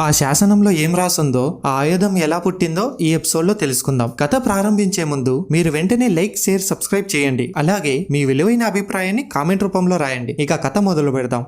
ఆ శాసనంలో ఏం రాసుందో ఆ ఆయుధం ఎలా పుట్టిందో ఈ ఎపిసోడ్లో తెలుసుకుందాం. కథ ప్రారంభించే ముందు మీరు వెంటనే లైక్ షేర్ సబ్స్క్రైబ్ చేయండి. అలాగే మీ విలువైన అభిప్రాయాన్ని కామెంట్ రూపంలో రాయండి. ఇక కథ మొదలు పెడదాం.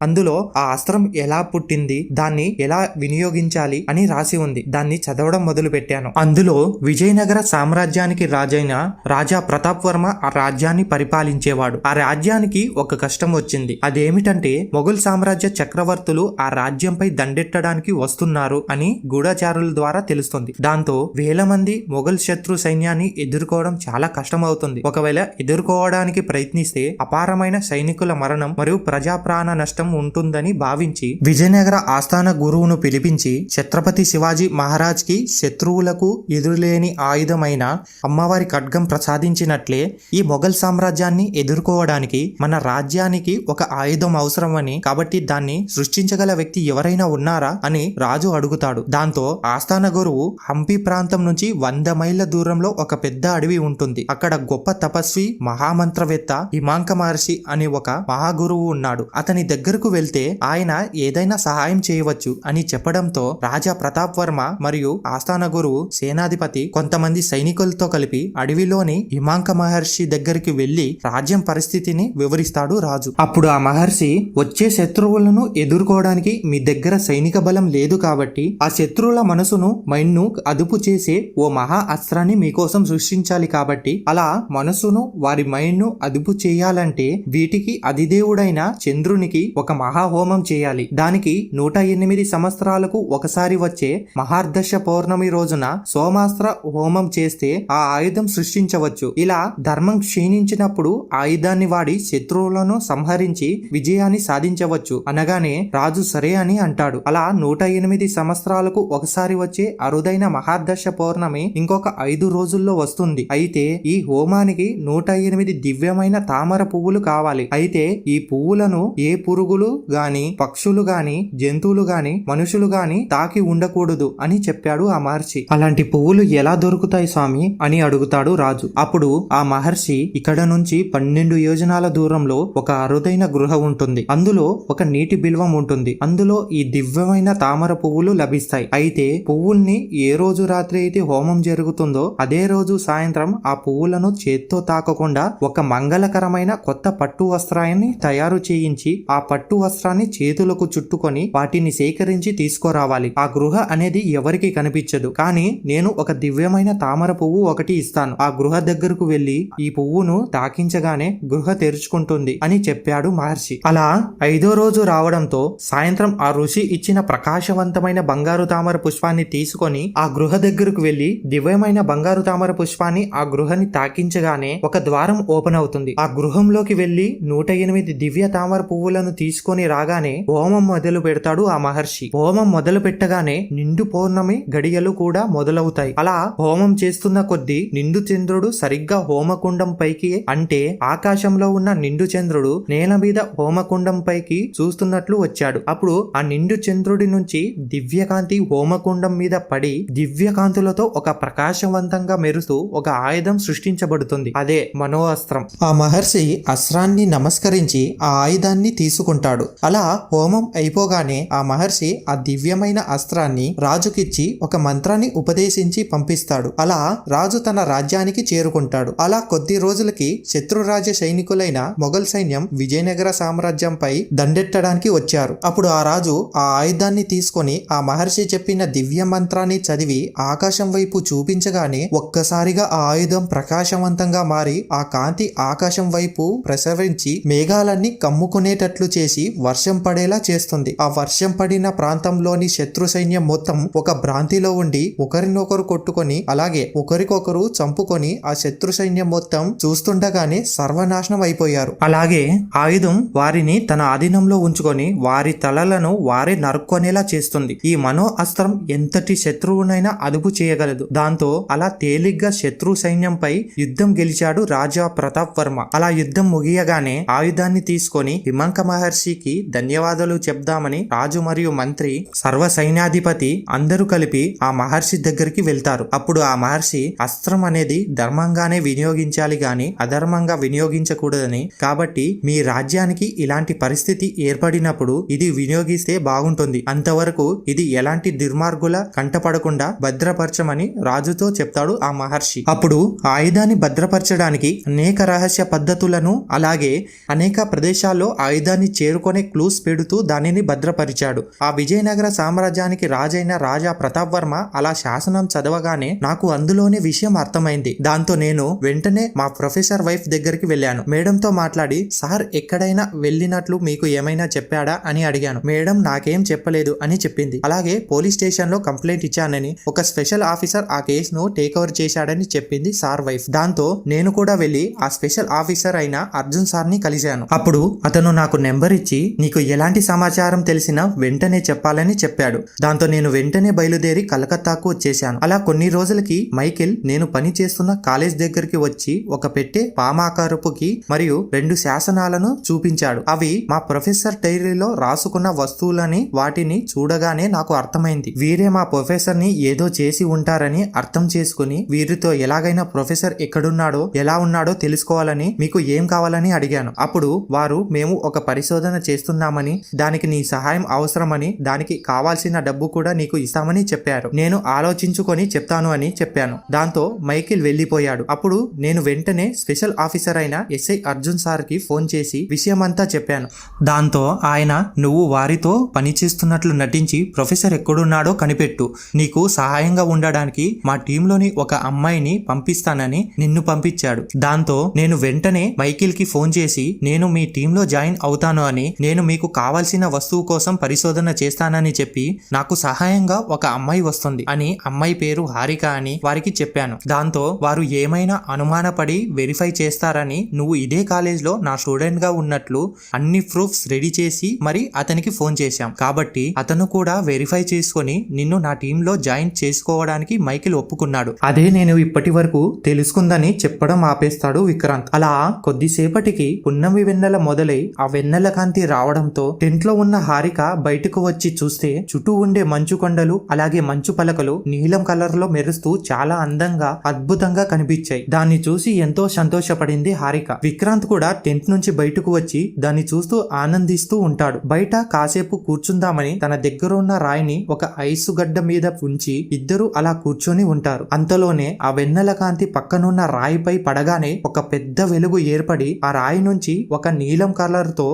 అందులో ఆ అస్త్రం ఎలా పుట్టింది దాన్ని ఎలా వినియోగించాలి అని రాసి ఉంది. దాన్ని చదవడం మొదలు పెట్టాను అందులో విజయనగర సామ్రాజ్యానికి రాజైన రాజా ప్రతాప్ వర్మ ఆ రాజ్యాన్ని పరిపాలించేవాడు. ఆ రాజ్యానికి ఒక కష్టం వచ్చింది. అదేమిటంటే మొఘల్ సామ్రాజ్య చక్రవర్తులు ఆ రాజ్యంపై దండెట్టడానికి వస్తున్నారు అని గూఢచారుల ద్వారా తెలుస్తుంది. దాంతో వేల మంది మొఘల్ శత్రు సైన్యాన్ని ఎదుర్కోవడం చాలా కష్టమవుతుంది. ఒకవేళ ఎదుర్కోవడానికి ప్రయత్నిస్తే అపారమైన సైనికుల మరణం మరియు ప్రజా ప్రాణ నష్టం ఉంటుందని భావించి విజయనగర ఆస్థాన గురువును పిలిపించి ఛత్రపతి శివాజీ మహారాజ్కి శత్రువులకు ఎదురులేని ఆయుధమైన అమ్మవారి ఖడ్గం ప్రసాదించినట్లే ఈ మొఘల్ సామ్రాజ్యాన్ని ఎదుర్కోవడానికి మన రాజ్యానికి ఒక ఆయుధం అవసరమని కాబట్టి దాన్ని సృష్టించగల వ్యక్తి ఎవరైనా ఉన్నారా అని రాజు అడుగుతాడు. దాంతో ఆస్థాన గురువు హంపి ప్రాంతం నుంచి వంద మైళ్ళ దూరంలో ఒక పెద్ద అడవి ఉంటుంది. అక్కడ గొప్ప తపస్వి మహామంత్రవేత్త హిమాంక మహర్షి అని ఒక మహాగురువు ఉన్నాడు. అతని దగ్గర దగ్గరకు వెళ్తే ఆయన ఏదైనా సహాయం చేయవచ్చు అని చెప్పడంతో రాజా ప్రతాప్ వర్మ మరియు ఆస్థాన గురువు సేనాధిపతి కొంతమంది సైనికులతో కలిపి అడవిలోని హిమాంక మహర్షి దగ్గరికి వెళ్ళి రాజ్యం పరిస్థితిని వివరిస్తాడు రాజు. అప్పుడు ఆ మహర్షి వచ్చే శత్రువులను ఎదుర్కోవడానికి మీ దగ్గర సైనిక బలం లేదు కాబట్టి ఆ శత్రువుల మనసును మైండ్ను అదుపు చేసే ఓ మహా అస్త్రాన్ని మీకోసం సృష్టించాలి కాబట్టి అలా మనసును వారి మైండ్ను అదుపు చేయాలంటే వీటికి అధిదేవుడైన చంద్రునికి ఒక ఒక మహాహోమం చేయాలి. దానికి నూట ఎనిమిది సంవత్సరాలకు ఒకసారి వచ్చే మహార్దశ పౌర్ణమి రోజున సోమాస్త్ర హోమం చేస్తే ఆ ఆయుధం సృష్టించవచ్చు. ఇలా ధర్మం క్షీణించినప్పుడు ఆయుధాన్ని వాడి శత్రువులను సంహరించి విజయాన్ని సాధించవచ్చు. అనగానే రాజు సరే అని అంటాడు. అలా నూట ఎనిమిది సంవత్సరాలకు ఒకసారి వచ్చే అరుదైన మహార్దశ పౌర్ణమి ఇంకొక ఐదు రోజుల్లో వస్తుంది. అయితే ఈ హోమానికి నూట ఎనిమిది దివ్యమైన తామర పువ్వులు కావాలి. అయితే ఈ పువ్వులను ఏ పురుగు పురుగులు గాని పక్షులు గాని జంతువులు గాని మనుషులు గాని తాకి ఉండకూడదు అని చెప్పాడు ఆ మహర్షి. అలాంటి పువ్వులు ఎలా దొరుకుతాయి స్వామి? అని అడుగుతాడు రాజు. అప్పుడు ఆ మహర్షి ఇక్కడ నుంచి పన్నెండు యోజనాల దూరంలో ఒక అరుదైన గృహ ఉంటుంది. అందులో ఒక నీటి బిల్వం ఉంటుంది. అందులో ఈ దివ్యమైన తామర పువ్వులు లభిస్తాయి. అయితే పువ్వుల్ని ఏ రోజు రాత్రి అయితే హోమం జరుగుతుందో అదే రోజు సాయంత్రం ఆ పువ్వులను చేత్తో తాకకుండా ఒక మంగళకరమైన కొత్త పట్టు వస్త్రాన్ని తయారు చేయించి ఆ పట్టు వస్త్రాన్ని చేతులకు చుట్టుకొని వాటిని సేకరించి తీసుకురావాలి. ఆ గృహ అనేది ఎవరికి కనిపించదు. కానీ నేను ఒక దివ్యమైన తామర పువ్వు ఒకటి ఇస్తాను. ఆ గృహ దగ్గరకు వెళ్ళి ఈ పువ్వును తాకించగానే గృహ తెరుచుకుంటుంది అని చెప్పాడు మహర్షి. అలా ఐదో రోజు రావడంతో సాయంత్రం ఆ ఋషి ఇచ్చిన ప్రకాశవంతమైన బంగారు తామర పుష్పాన్ని తీసుకొని ఆ గృహ దగ్గరకు వెళ్ళి దివ్యమైన బంగారు తామర పుష్పాన్ని ఆ గృహని తాకించగానే ఒక ద్వారం ఓపెన్ అవుతుంది. ఆ గృహంలోకి వెళ్ళి నూట ఎనిమిది దివ్య తామర పువ్వులను తీసుకొని రాగానే హోమం మొదలు పెడతాడు ఆ మహర్షి. హోమం మొదలు పెట్టగానే నిండు పౌర్ణమి గడియలు కూడా మొదలవుతాయి. అలా హోమం చేస్తున్న కొద్దీ నిండు చంద్రుడు సరిగ్గా హోమకుండం పైకి అంటే ఆకాశంలో ఉన్న నిండు చంద్రుడు నేల మీద హోమకుండం పైకి చూస్తున్నట్లు వచ్చాడు. అప్పుడు ఆ నిండు చంద్రుడి నుంచి దివ్యకాంతి హోమకుండం మీద పడి దివ్యకాంతులతో ఒక ప్రకాశవంతంగా మెరుస్తూ ఒక ఆయుధం సృష్టించబడుతుంది. అదే మనో అస్త్రం ఆ మహర్షి అస్త్రాన్ని నమస్కరించి ఆ ఆయుధాన్ని తీసుకుంటాడు. అలా హోమం అయిపోగానే ఆ మహర్షి ఆ దివ్యమైన అస్త్రాన్ని రాజుకిచ్చి ఒక మంత్రాన్ని ఉపదేశించి పంపిస్తాడు. అలా రాజు తన రాజ్యానికి చేరుకుంటాడు. అలా కొద్ది రోజులకి శత్రురాజ్య సైనికులైన మొఘల్ సైన్యం విజయనగర సామ్రాజ్యంపై దండెట్టడానికి వచ్చారు. అప్పుడు ఆ రాజు ఆ ఆయుధాన్ని తీసుకొని ఆ మహర్షి చెప్పిన దివ్య మంత్రాన్ని చదివి ఆకాశం వైపు చూపించగానే ఒక్కసారిగా ఆ ఆయుధం ప్రకాశవంతంగా మారి ఆ కాంతి ఆకాశం వైపు ప్రసరించి మేఘాలన్నీ కమ్ముకునేటట్లు చేసి వర్షం పడేలా చేస్తుంది. ఆ వర్షం పడిన ప్రాంతంలోని శత్రు సైన్యం మొత్తం ఒక భ్రాంతిలో ఉండి ఒకరినొకరు కొట్టుకొని అలాగే ఒకరికొకరు చంపుకొని ఆ శత్రు సైన్యం మొత్తం చూస్తుండగానే సర్వనాశనం అయిపోయారు. అలాగే ఆయుధం వారిని తన ఆధీనంలో ఉంచుకొని వారి తలలను వారే నరుక్కునేలా చేస్తుంది. ఈ మనో అస్త్రం ఎంతటి శత్రువునైనా అదుపు చేయగలదు. దాంతో అలా తేలిగ్గా శత్రు సైన్యంపై యుద్ధం గెలిచాడు రాజా ప్రతాప్ వర్మ. అలా యుద్ధం ముగియగానే ఆయుధాన్ని తీసుకొని హిమంక మహర్షి మహర్షికి ధన్యవాదాలు చెప్దామని రాజు మరియు మంత్రి సర్వ సైన్యాధిపతి అందరూ కలిపి ఆ మహర్షి దగ్గరికి వెళ్తారు. అప్పుడు ఆ మహర్షి అస్త్రం అనేది ధర్మంగానే వినియోగించాలి గాని అధర్మంగా వినియోగించకూడదని. కాబట్టి మీ రాజ్యానికి ఇలాంటి పరిస్థితి ఏర్పడినప్పుడు ఇది వినియోగిస్తే బాగుంటుంది. అంతవరకు ఇది ఎలాంటి దుర్మార్గుల కంటపడకుండా భద్రపరచమని రాజుతో చెప్తాడు ఆ మహర్షి. అప్పుడు ఆయుధాన్ని భద్రపరచడానికి అనేక రహస్య పద్ధతులను అలాగే అనేక ప్రదేశాల్లో ఆయుధాన్ని చే చేరుకునే క్లూస్ పెడుతూ దానిని భద్రపరిచాడు. ఆ విజయనగర సామ్రాజ్యానికి రాజైన రాజా ప్రతాప్ వర్మ అలా శాసనం చదవగానే నాకు అందులోని విషయం అర్థమైంది. దాంతో నేను వెంటనే మా ప్రొఫెసర్ వైఫ్ దగ్గరికి వెళ్ళాను. మేడంతో మాట్లాడి సార్ ఎక్కడైనా వెళ్ళినట్లు మీకు ఏమైనా చెప్పాడా? అని అడిగాను. మేడం నాకేం చెప్పలేదు అని చెప్పింది. అలాగే పోలీస్ స్టేషన్లో కంప్లైంట్ ఇచ్చానని ఒక స్పెషల్ ఆఫీసర్ ఆ కేసును టేక్ ఓవర్ చేశాడని చెప్పింది సార్ వైఫ్. దాంతో నేను కూడా వెళ్ళి ఆ స్పెషల్ ఆఫీసర్ అయిన అర్జున్ సార్ని కలిశాను. అప్పుడు అతను నాకు నెంబర్ ఇచ్చి నీకు ఎలాంటి సమాచారం తెలిసినా వెంటనే చెప్పాలని చెప్పాడు. దాంతో నేను వెంటనే బయలుదేరి కలకత్తాకు వచ్చేశాను. అలా కొన్ని రోజులకి మైకేల్ నేను పని చేస్తున్న కాలేజ్ దగ్గరికి వచ్చి ఒక పెట్టే పామాకారపుకి మరియు రెండు శాసనాలను చూపించాడు. అవి మా ప్రొఫెసర్ డైరీలో రాసుకున్న వస్తువులని వాటిని చూడగానే నాకు అర్థమైంది. వీరే మా ప్రొఫెసర్ని ఏదో చేసి ఉంటారని అర్థం చేసుకుని వీరితో ఎలాగైనా ప్రొఫెసర్ ఎక్కడున్నాడో ఎలా ఉన్నాడో తెలుసుకోవాలని మీకు ఏం కావాలని అడిగాను. అప్పుడు వారు మేము ఒక పరిశోధన చేస్తున్నామని దానికి నీ సహాయం అవసరమని దానికి కావాల్సిన డబ్బు కూడా నీకు ఇస్తామని చెప్పారు. నేను ఆలోచించుకొని చెప్తాను అని చెప్పాను. దాంతో మైకిల్ వెళ్ళిపోయాడు అప్పుడు నేను వెంటనే స్పెషల్ ఆఫీసర్ అయిన ఎస్ఐ అర్జున్ సార్కి ఫోన్ చేసి విషయమంతా చెప్పాను. దాంతో ఆయన నువ్వు వారితో పనిచేస్తున్నట్లు నటించి ప్రొఫెసర్ ఎక్కడున్నాడో కనిపెట్టు. నీకు సహాయంగా ఉండడానికి మా టీంలోని ఒక అమ్మాయిని పంపిస్తానని నిన్ను పంపించాడు. దాంతో నేను వెంటనే మైకిల్కి ఫోన్ చేసి నేను మీ టీంలో జాయిన్ అవుతాను అని నేను మీకు కావాల్సిన వస్తువు కోసం పరిశోధన చేస్తానని చెప్పి నాకు సహాయంగా ఒక అమ్మాయి వస్తుంది అని అమ్మాయి పేరు హారిక అని వారికి చెప్పాను. దాంతో వారు ఏమైనా అనుమానపడి వెరిఫై చేస్తారని నువ్వు ఇదే కాలేజ్లో నా స్టూడెంట్గా ఉన్నట్లు అన్ని ప్రూఫ్స్ రెడీ చేసి మరి అతనికి ఫోన్ చేశాం. కాబట్టి అతను కూడా వెరిఫై చేసుకొని నిన్ను నా టీంలో జాయిన్ చేసుకోవడానికి మైకిల్ ఒప్పుకున్నాడు. అదే నేను ఇప్పటి వరకు తెలుసుకుందని చెప్పడం ఆపేస్తాడు విక్రాంత్. అలా కొద్దిసేపటికి పున్నమి వెన్నెల మొదలై ఆ వెన్నెల కాంతి రావడంతో టెంట్లో ఉన్న హారిక బయటకు వచ్చి చూస్తే చుట్టూ ఉండే మంచు కొండలు అలాగే మంచు పలకలు నీలం కలర్లో మెరుస్తూ చాలా అందంగా అద్భుతంగా కనిపించాయి. దాన్ని చూసి ఎంతో సంతోషపడింది హారిక. విక్రాంత్ కూడా టెంట్ నుంచి బయటకు వచ్చి దాన్ని చూస్తూ ఆనందిస్తూ ఉంటాడు. బయట కాసేపు కూర్చుందామని తన దగ్గర ఉన్న రాయిని ఒక ఐసు గడ్డ మీద ఉంచి ఇద్దరు అలా కూర్చొని ఉంటారు. అంతలోనే ఆ వెన్నెల కాంతి పక్కనున్న రాయిపై పడగానే ఒక పెద్ద వెలుగు ఏర్పడి ఆ రాయి నుంచి ఒక నీలం కలర్తో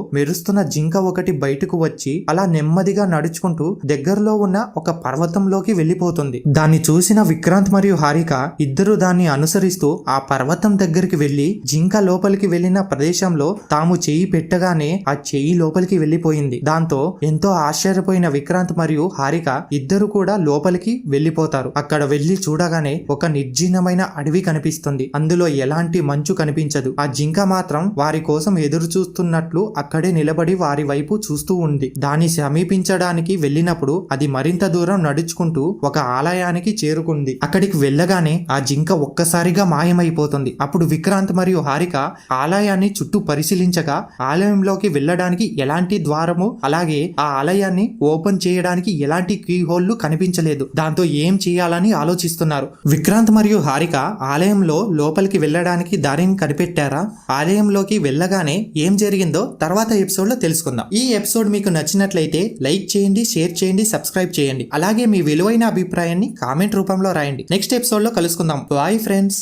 మెరుస్తున్న జింక ఒకటి బయటకు వచ్చి అలా నెమ్మదిగా నడుచుకుంటూ దగ్గరలో ఉన్న ఒక పర్వతంలోకి వెళ్ళిపోతుంది. దాన్ని చూసిన విక్రాంత్ మరియు హారిక ఇద్దరు దాన్ని అనుసరిస్తూ ఆ పర్వతం దగ్గరికి వెళ్ళి జింక లోపలికి వెళ్ళిన ప్రదేశంలో తాము చెయ్యి పెట్టగానే ఆ చెయ్యి లోపలికి వెళ్ళిపోయింది దాంతో ఎంతో ఆశ్చర్యపోయిన విక్రాంత్ మరియు హారిక ఇద్దరు కూడా లోపలికి వెళ్ళిపోతారు అక్కడ వెళ్ళి చూడగానే ఒక నిర్జీనమైన అడవి కనిపిస్తుంది. అందులో ఎలాంటి మంచు కనిపించదు. ఆ జింక మాత్రం వారి కోసం ఎదురు చూస్తున్నట్లు అక్కడే నిలబడి వారి వైపు చూస్తూ ఉంది. దాన్ని సమీపించడానికి వెళ్ళినప్పుడు అది మరింత దూరం నడుచుకుంటూ ఒక ఆలయానికి చేరుకుంది. అక్కడికి వెళ్ళగానే ఆ జింక ఒక్కసారిగా మాయమైపోతుంది. అప్పుడు విక్రాంత్ మరియు హారిక ఆలయాన్ని చుట్టూ పరిశీలించగా ఆలయంలోకి వెళ్ళడానికి ఎలాంటి ద్వారము అలాగే ఆ ఆలయాన్ని ఓపెన్ చేయడానికి ఎలాంటి కీ హోల్లు కనిపించలేదు. దాంతో ఏం చేయాలని ఆలోచిస్తున్నారు? విక్రాంత్ మరియు హారిక ఆలయంలో లోపలికి వెళ్ళడానికి దారిని కనిపెట్టారా? ఆలయంలోకి వెళ్ళగానే ఏం జరిగిందో తర్వాత ఎపిసోడ్లో తెలుసుకుందాం. ఈ ఎపిసోడ్ మీకు నచ్చినట్లయితే లైక్ చేయండి షేర్ చేయండి సబ్స్క్రైబ్ చేయండి. అలాగే మీ విలువైన అభిప్రాయాన్ని కామెంట్ రూపంలో రాయండి. నెక్స్ట్ ఎపిసోడ్లో కలుసుకుందాం. Bye friends.